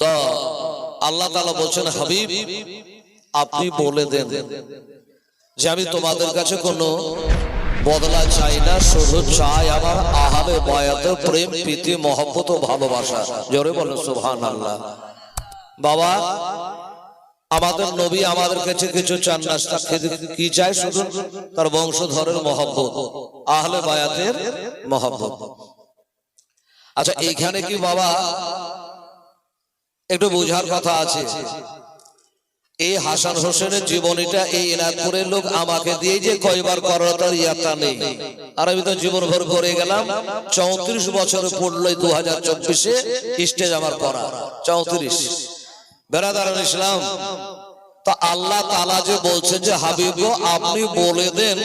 তো আল্লাহ তালা বলছেন, হাবিব, আপনি বলে দেন যে আমি তোমাদের কাছে কোনো বদলা চাই না, শুধু চাই আমার আহারে বয়াতে প্রেম, প্রীতি, মহব্বত ভালোবাসা। জোরে বলো সুবহান আল্লাহ বাবা, আমাদের নবী আমাদের কাছে কিছু চান না, তা খেতে কি চায় শুধু? তার বংশধরের মহব্বত, আহলে বায়াতের মহব্বত। আচ্ছা এইখানে কি বাবা একটু বোঝার কথা আছে। এই হাসান হোসেনের জীবনীটা এই এনাদপুরের লোক আমাকে দিয়ে যে কয়বার করার ইয়াতা নেই। আর আমি তো জীবন ভর করে গেলাম, চৌত্রিশ বছরে পড়ল দু হাজার চব্বিশে স্টেজ আমার করা চৌত্রিশ। বেড়াদার ইসলাম, তা আল্লাহ তালা যে বলছেন যে, হাবিব আপনি বলে দেন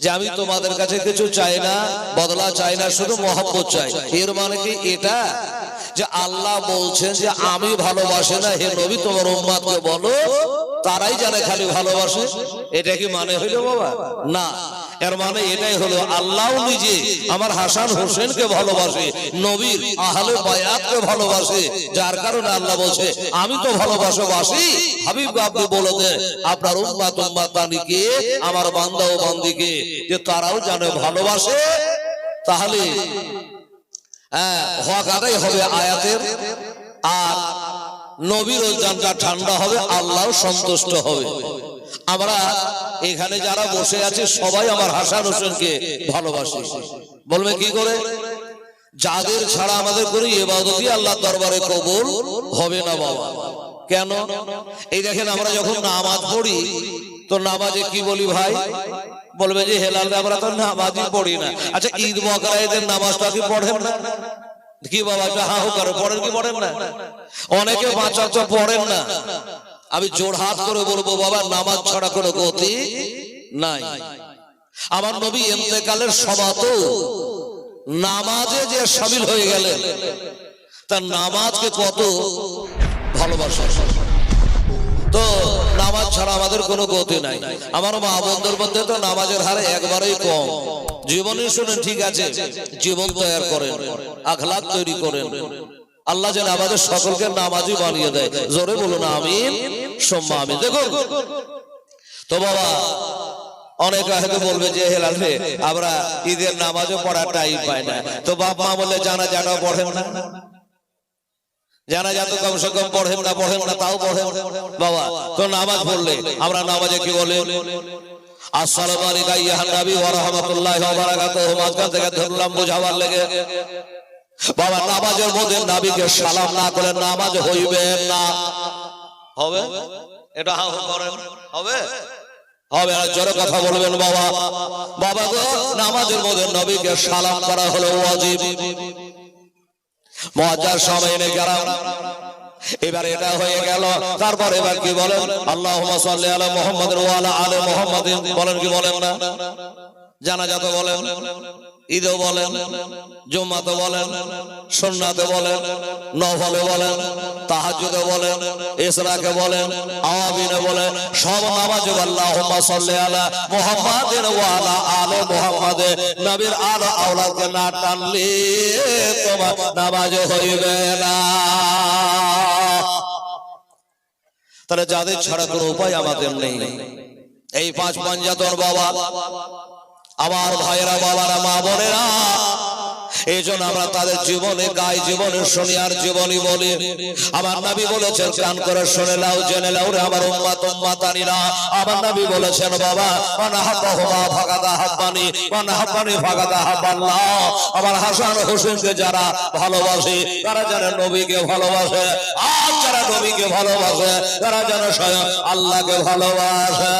যে, আমি তোমাদের কাছে কিছু চাই না, বদলা চাই না, শুধু মহব্বত চাই। এর মানে কি এটা? যে আল্লাহ বলছেন যে আমি ভালোবাসে না, হে নবী, তোমার উম্মাদকে বলো, তারাই জানে খালি ভালোবাসে। এটা কি মানে হইল বাবা? না। এর মানে এটাই হলো, আল্লাহ নিজে আমার হাসান হোসেনকে ভালোবাসে, নবীর আহলে বায়াতকে ভালোবাসে, যার কারণে আল্লাহ বলছে, আমি তো ভালোবাসো বাসি হাবিব আপনি বলে দেন, আপনার উম্মাত উম্মাতানিকে আমার বান্দা ও বান্দিকে, যে তারাও জানে, ভালোবাসে, তাহলে হক আদায় হবে আয়াতের। আর নবীর জানটা ঠান্ডা হবে আল্লাহ সন্তুষ্ট হবে। আমরা এখানে যারা বসে আছি, সবাই আমার হাসান হোসেনকে ভালোবাসি। বলবে কি করে? যাদের ছাড়া আমাদের করি এবাদতি আল্লাহ দরবারে কবুল হবে না বাবা। কেন? এই দেখেন, আমরা যখন নামাজ পড়ি, তো নামাজে কি বলি ভাই? বলবে যে হেলাল আমরা তো নামাজই পড়ি না। আচ্ছা ঈদ মকরা এদের নামাজটা কি পড়েন না? কি বাবা, একটা হাহু করে, পড়েন কি পড়েন না? অনেকে বাঁচা তো পড়েন না। আমি জোর হাত করে বলব, বাবা, নামাজ ছাড়া কোনো গতি নাই। আমার নবী এতেকালের সমাত নামাজে যে সামিল হয়ে গেলেন, তার নামাজকে কত ভালোবাসা তো নামাজ ছাড়া আমাদের কোনো গতি নাই। আমার মা বন্ধুর মধ্যে তো নামাজের হারে একবারেই কম। জীবনে শুনে ঠিক আছে, জীবন তৈরি করেন আখলাক তৈরি করেন। আল্লাহ যেন আমাদের সকলকে নামাজি বানিয়ে দেয়। জোরে বলুন, আমিন সোম্মা আমিন দেখুন, তো বাবা, অনেকে হয়তো বলবে যে, হেলাল রে, আমরা ঈদের নামাজও পড়ার টাইম পাই না। তো মা বলে জানা জানা পড়েন না। জানা যা তো কমসে কম পড়েন না পড়েন না, তাও পড়েন। বাবা, তো নামাজ পড়লে আমরা নামাজে কি বলে? আসসালামু আলাইকা ইয়া নবী ওয়া রাহমাতুল্লাহি ওয়া বারাকাতুহু। মাঝখান থেকে ধরলাম লেগে। বাবা, নামাজের মধ্যে নবীকে সালাম না করে নামাজ হইবে না। হবে? এটা করেন। হবে? হবে, আর জোরে কথা বলবেন বাবা। বাবা গো, নামাজের মধ্যে নবীকে সালাম করা হলো ওয়াজিব। মজার সময় এনে গেলাম। এবার এটা হয়ে গেল। তারপর এবার কি বলেন? আল্লাহ আলা মোহাম্মদ আলে মোহাম্মদ বলেন কি বলেন না? জানা যাত বলেন। ঈদও বলেন, জুম্মাতে বলেন, সন্নাতে বলেন, নফলে বলেন তাহাজুদে বলেন, ইসরাকে বলেন আওয়াবিনে বলেন, সব নামাজে আল্লাহুম্মা সাল্লি আলা মুহাম্মাদিন ওয়া আলা আলে মুহাম্মাদ। নবীর আলো আওলাদকে না টানলে তোমার নামাজ হইবে না। তাহলে যাদের ছাড়া কোনো উপায় আমাদের নেই। এই পাঁচ পাঞ্জাতন বাবা আমার ভাইয়েরা, বাবারা, মা বোনেরা, এই জন্য আমরা তাদের জীবনে গায়ে জীবনে শুনি আর জীবনী বলি। আমার নাবি বলেছেন, কান করে শুনে লাও জেনে লাও রে আমার উম্মাত, উম্মাতানিরা। আমার নাবি বলেছেন, বাবা হাব্বা হুমা ফাগাদা হাব্বানি, মানা হাব্বানি ফাগাদা হাব্বাল্লাহ। আমার হাসান হোসেনকে যারা ভালোবাসে, তারা যারা নবীকে ভালোবাসে, আর যারা নবীকে ভালোবাসে, তারা যেন স্বয়ং আল্লাহকে ভালোবাসে।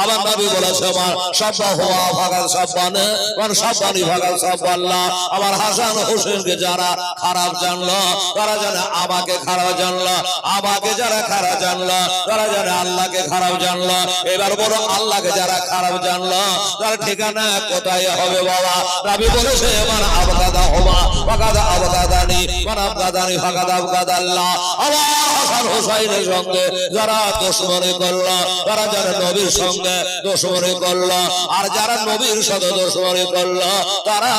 আমার নবী বলেছে, আমার সাব্বা হওয়া ভাগাল সাব্বানে, আমার সাব্বানি ভাগাল সাব্বাল্লাহ আমার হাসান হোসেনকে যারা খারাপ জানলো, তারা জানে আমাকে খারাপ জানলো, আমাকে যারা খারাপ জানলো, তারা জানে আল্লাহকে খারাপ জানলো। এবার বড় আল্লাহকে যারা খারাপ জানলো, তার ঠিকানা কোথায় হবে বাবা? নবী বলেছে আমার আবগাদা হওয়া ফাগাদা আবগাদানি, মান আবগাদানি ফাগাদা আবগাদাল্লাহ আমার হাসান হোসাইনের সঙ্গে যারা দুশ্মনী করল, তারা যারা নবীর সঙ্গে দুশ্মনী করল। আর যারা নবীর সাথে দুশ্মনী করল, তারা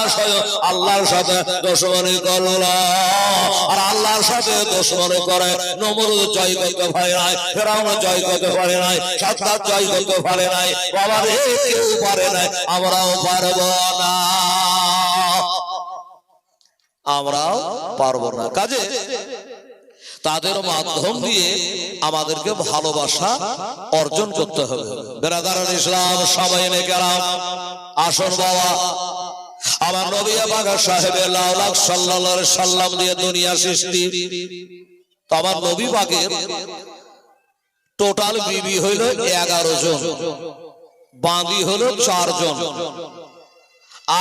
আল্লাহর সাথে দুশ্মনী করল। আর আল্লাহর সাথে দুশ্মনী করে নমরুদ জয় করতে পারে নাই, ফেরাউন জয় করতে পারে নাই, সাদ্দাত জয় করতে পারে নাই বাবা কেউ পারে নাই, আমরাও পারব না। আমরাও পারব না। কাজে তাদের মাধ্যম দিয়ে আমাদেরকে ভালোবাসা অর্জন করতে হবে। বেরাদারুল ইসলাম সবাই এনে গেলাম। আসন বাবা। আমার নবী বাগা সাহেবের লাউলাক সাল্লাল্লাহু সাল্লাম দিয়ে দুনিয়া সৃষ্টি। তো আমার নবী বাগের টোটাল বিবি হইল এগারো জন। বাঁধি হলো চারজন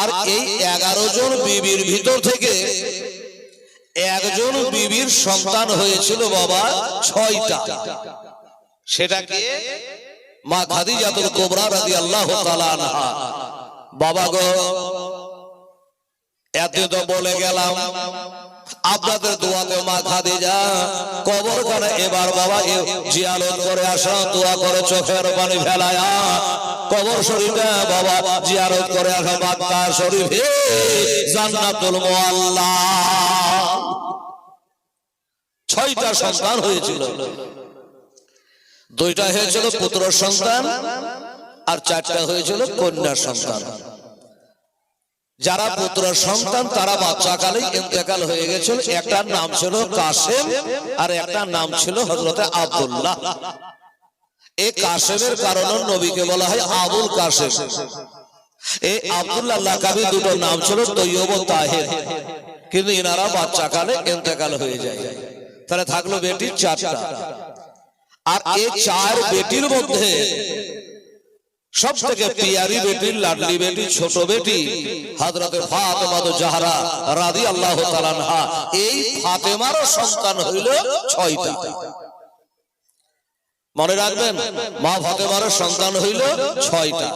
আর এই এগারো জন বিবির ভিতর থেকে একজন বিবির সন্তান হয়েছিল বাবা ছয়টা। সেটাকে মা খাদিজাতুল কোবরা রাজি আল্লাহ বাবা গো এত বলে গেলাম আপনাদের দোয়াতে মা খাদিজা। কবর করে এবার বাবা, এ জিয়ারত করে আসা, দোয়া করে, চোখের পানি ফেলায়া। কবর শরীফে বাবা, জিয়ারত করে আসা মাক্কা শরীফে। জান্নাতুল মুআল্লা। ছয়টা সন্তান হয়েছিল। দুইটা হয়েছিল পুত্র সন্তান, আর চারটা হয়েছিল কন্যা সন্তান। যারা পুত্র সন্তান, তারা বাচ্চাকালে ইন্তেকাল হয়ে গেছিল। একটার নাম ছিল কাসেম আর একটার নাম ছিল হজরতে আব্দুল্লাহ। এই কাসেমের কারণে নবীকে বলা হয় আবুল কাসেম এই আব্দুল্লাহ লাকাবি দুটো নাম ছিল তৈয়ব তাহের। কিন্তু এনারা বাচ্চাকালে ইন্তেকাল হয়ে যায়। তাহলে থাকল বেটি চারটা। আর এই চার বেটির মধ্যে সব থেকে পিয়ারি বেটির লাডলি বেটি ছোট বেটি হাজরতে ফাতেমা তো জাহরা রাদি আল্লাহ তালানহা এই ফাতেমারও সন্তান হইল ছয়টা। মনে রাখবেন মা ফাতেমারও সন্তান হইল ছয়টা।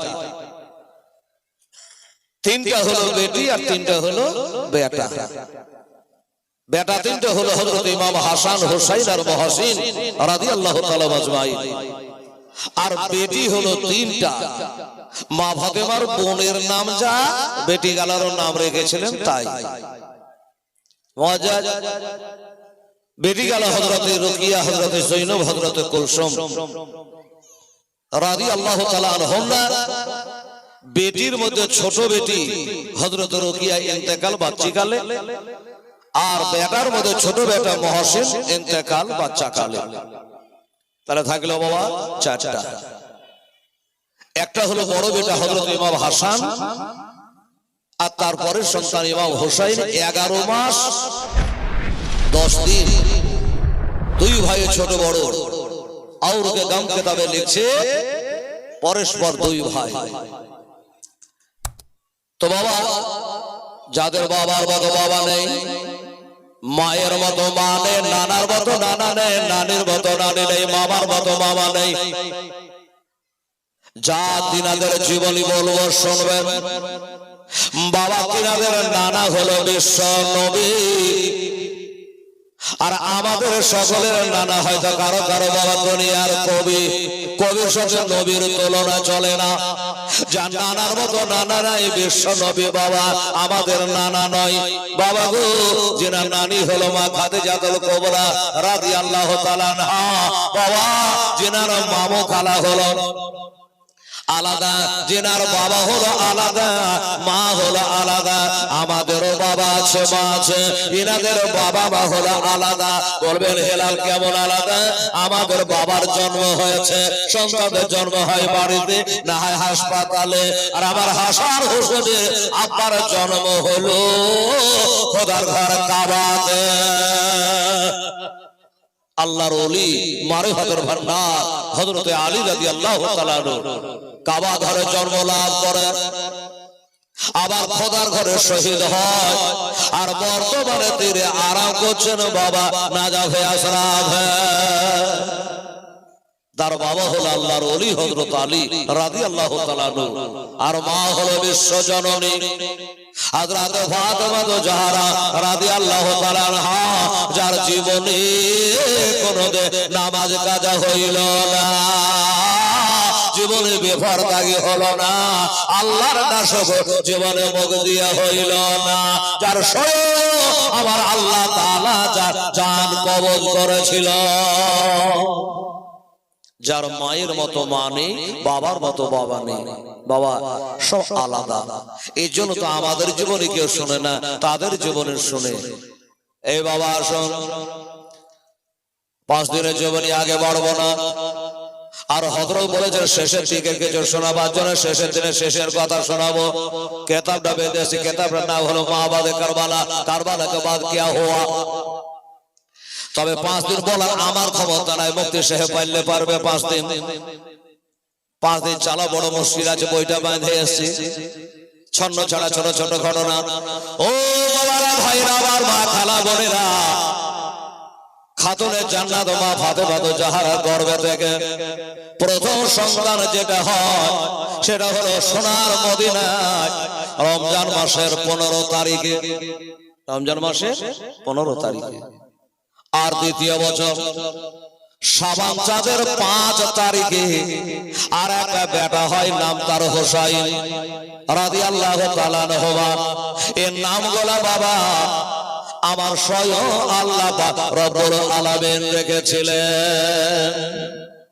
তিনটা হলো বেটি আর তিনটা হলো বেটা। বেটা। তিনটা হলো হজরত ইমাম হাসান হোসাইন আর মহাসিন রাদি আল্লাহ তালা আর বেটি হলো তিনটা। মা ফাতেমার বোনের নাম যা বেটি গালারও নাম রেখেছিলেন তাই। মজা বেটি গালা হজরতে রকিয়া হজরতে জৈনব হজরতে কুলসুম। রাদি আল্লাহ তালা বেটির মধ্যে ছোট বেটি হজরত রকিয়া ইন্তেকাল বাচ্চিকালে আর বেটার মধ্যে ছোট বেটা মহসিন ইন্তেকাল বাচ্চাকালে তাহলে থাকল বাবা চারটা। একটা হলো বড় বেটা হজরত ইমাম হাসান, আর তারপরে সন্তান ইমাম হোসাইন, এগারো মাস, দশ দিন। দুই ভাই ছোট বড়। আউরকে গাম কেতাবে লিখছে পরস্পর দুই ভাই। তো বাবা, যাদের বাবার মতো বাবা নেই মায়ের মতো মা নেই, নানার মতো নানা নেই, নানির মতো নানি নেই, মামার মতো মামা নেই। যা তিনাদের জীবনী বলব, শুনবেন। বাবা তিনাদের নানা হলো বিশ্ব নবী। আর আমাদের সকলের নানা হয়তো কারও কারও বাবা দুনিয়ার কবি। কবির সাথে নবীর তুলনা চলে না। যার নানার মতো নানা নাই, বিশ্ব নবী বাবা আমাদের নানা নয়। বাবা গো, যেনা নানি হলো মা খাতে জাতল কবরা রাজি আল্লাহ বাবা, যেনার মামো খালা হলো। আলাদা। জেনার বাবা হলো আলাদা, মা হলো আলাদা, আমাদেরও বাবা আছে, মা আছে এনাদের বাবা মা হলো আলাদা। বলবেন, হেলাল কেমন আলাদা? আমাদের বাবার জন্ম হয়েছে সন্তানের জন্ম হয় বাড়িতে, না হয় হাসপাতালে। আর আমার হাসার হোসেনে আব্বার জন্ম হলো খোদার ঘর কাবাতে। আল্লাহর অলি মারে হদর ভান্ডার হজরতে আলী রাজি আল্লাহ কাবা ঘরে জন্ম লাভ করে। আবার খোদার ঘরে শহীদ হয়। আর বর্তমানে তীরে আরাম করছেন বাবা নাজাফে আশরাফ তার বাবা হলো আল্লাহর অলি হজরত আলী রাজি আল্লাহ আর মা হলো বিশ্ব জননী। হাজরাত ফাতেমা তো রাদিয়াল্লাহু তাআলা আনহা, যার জীবনে কোনদিন নামাজ কাজা হইল না। জীবন জীবনে বেফরদাগি হলো না। আল্লাহর নাশক জীবনে মুখ দিয়া হইল না। যার স্বয়ং আমার আল্লাহ যার কবজ করেছিল। যার মায়ের মতো মা নেই, বাবার মতো বাবা নেই। বাবা সব আলাদা। এই জন্য তো আমাদের জীবনে কেউ শুনে না, তাদের জীবনে শুনে। এই বাবা শোন পাঁচ দিনের জীবনে আগে বাড়বো না। আর হজরত বলেছেন, শেষের দিকে কিছু শোনাবার জন্য শেষের দিনে শেষের কথা শোনাবো। কেতাবটা বেঁধেছি কেতাবটার নাম হলো মা বাদে কারবালা। কারবালা কে বাদ কিয়া হওয়া তবে পাঁচ দিন বলার আমার ক্ষমতা নাই মুক্তি সাহেব পাইলে পারবে পাঁচ দিন। পাঁচ দিন চালা বড় মুশকিল আছে, বইটা বাঁধে এসছি ছন্ন ছাড়া ছোট ছোট ঘটনা। ও বাবারা, ভাইরা, আমার মা, খালা, বোনেরা খাতুনের জান্নাত মা ফাতে ফাতে যাহারা গর্বে থেকে। প্রথম সন্তান যেটা হয়, সেটা হলো সোনার মদিনায়। রমজান মাসের পনেরো তারিখে। রমজান মাসের পনেরো তারিখে। আর দ্বিতীয় বছর, সাবান চাঁদের পাঁচ তারিখে আর একটা বেটা হয়, নাম তার হোসাইন। রাদি আল্লাহ হবা এর নাম গোলা বাবা আমার স্বয়ং আল্লাহ রব্বুল আলামিন রেখেছিলেন।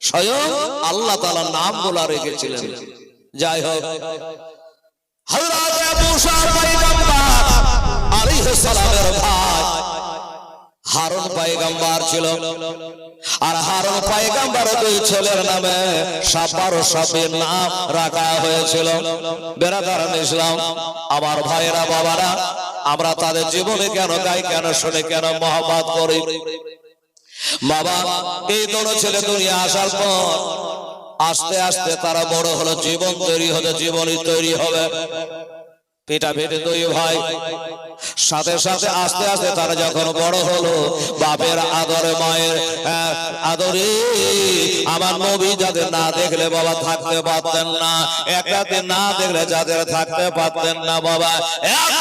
স্বয়ং আল্লাহ তাআলা নাম গোলা রেখেছিলেন। যাই হোক। হযরত মুসা পয়গম্বর আলাইহিস সালামের ভাই হারুন পায়গাম্বার ছিল। আর হারুন পায়গাম্বার দুই ছেলের নামে সাপার সাপের নাম রাখা হয়েছিল। বেড়াদার ইসলাম, আমার ভাইয়েরা, বাবারা আমরা তাদের জীবনে কেন গাই কেন শুনে, কেন মহাবাদ করি? বাবা, এই দোনো ছেলে দুনিয়া আসার পর আস্তে আস্তে তারা বড় হলো, জীবন তৈরি হতে জীবনই তৈরি হবে। পেটা পেটে দুই ভাই, সাথে সাথে আস্তে আস্তে তারা যখন বড় হলো, বাপের আদরে, মায়ের আদরে আমার নবী যাদের না দেখলে বাবা থাকতে পারতেন না একটাতে না দেখলে যাদের থাকতে পারতেন না বাবা, এত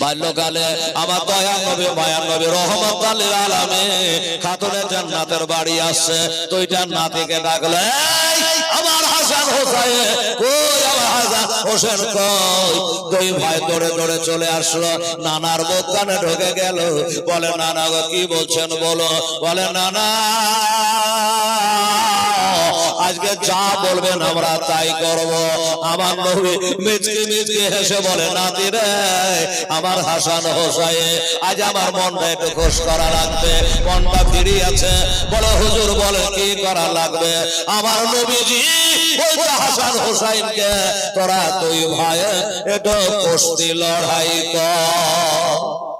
বাল্যকালে আমার দয়া নবী, মায়ার নবী, রহমত আলীর আলামে খাতুনের জান্নাতের বাড়ি আসছে। দুইটা নাতিকে ডাকলে আমার হাসান হোসাইন, কই আমার হাসান হোসেন, কই? দুই ভাই দৌড়ে দৌড়ে চলে আসলো। নানার মুখ কানে ঢুকে গেল। বলে, নানা কি বলছেন বলো? বলে, নানা আজকে যা বলবেন আমরা তাই করব। আমার নবী মিচকে মিচকে হেসে বলে, নাতি রে, আমার হাসান হোসাইন, আজ আমার মনটা একটু খুশ করা লাগবে, মনটা ফিরি আছে বলে, হুজুর বলে, কি করা লাগবে? আমার নবীজি বলছে, হাসান হোসাইনকে, তোরা তুই ভাই এটা কুস্তি লড়াই কর।